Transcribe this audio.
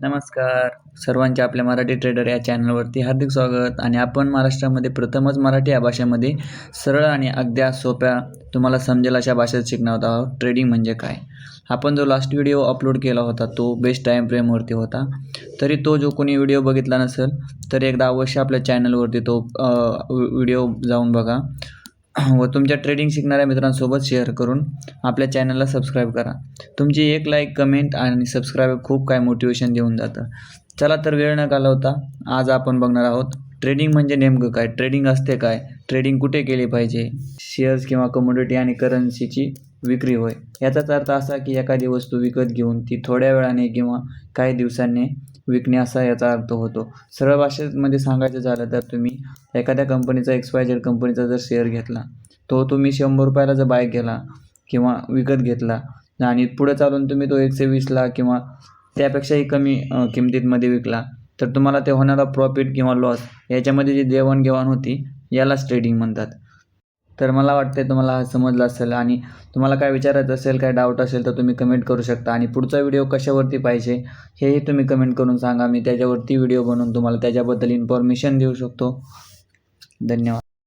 नमस्कार. सर्वांचे आपल्या मराठी ट्रेडर या चॅनलवरती हार्दिक स्वागत. आणि आपण महाराष्ट्रामध्ये प्रथमच मराठी या भाषेमध्ये सरळ आणि अगद्या सोप्या तुम्हाला समजेल अशा भाषेत शिकणार आहोत. ट्रेडिंग म्हणजे काय? आपण जो लास्ट व्हिडिओ अपलोड केला होता तो बेस्ट टाईम फ्रेमवरती होता. तरी तो जो कोणी व्हिडिओ बघितला नसेल तर एकदा अवश्य आपल्या चॅनलवरती तो व्हिडिओ जाऊन बघा. व तुमच्या ट्रेडिंग शिकणाऱ्या मित्रांसोबत शेअर करून आपल्या चॅनलला सबस्क्राईब करा. तुमची एक लाईक कमेंट आणि सबस्क्राईब खूप काय मोटिवेशन देऊन जातं. चला तर वेळ न घालवता आज आपण बघणार आहोत ट्रेडिंग म्हणजे नेमकं काय? ट्रेडिंग असते काय? ट्रेडिंग कुठे केली पाहिजे? शेअर्स किंवा कमोडिटी आणि करन्सीची विक्री होय. याचाच अर्थ असा की एखादी वस्तू विकत घेऊन ती थोड्या वेळाने किंवा काही दिवसांनी विकणे असा याचा अर्थ होतो. सरळ भाषेमध्ये सांगायचं झालं तर तुम्ही एखाद्या कंपनीचा एक्स वाय झेड कंपनीचा जर शेअर घेतला तो तुम्ही शंभर रुपयाला जर बाय केला किंवा विकत घेतला आणि पुढे चालून तुम्ही तो एकशे वीसला किंवा त्यापेक्षाही कमी किमतीतमध्ये किमतीमध्ये विकला तर तुम्हाला ते होणारा प्रॉफिट किंवा लॉस याच्यामध्ये जी देवाणघेवाण होती यालाच ट्रेडिंग म्हणतात. तर मला वाटते तुम्हाला समजलं असेल आणि तुम्हाला काय विचारायचं असेल काय डाऊट असेल तर तुम्ही कमेंट करू शकता. आणि पुढचा व्हिडिओ कशावरती पाहिजे हेही तुम्ही कमेंट करून सांगा. मी त्याच्यावरती व्हिडिओ बनवून तुम्हाला त्याच्याबद्दल इन्फॉर्मेशन देऊ शकतो. धन्यवाद.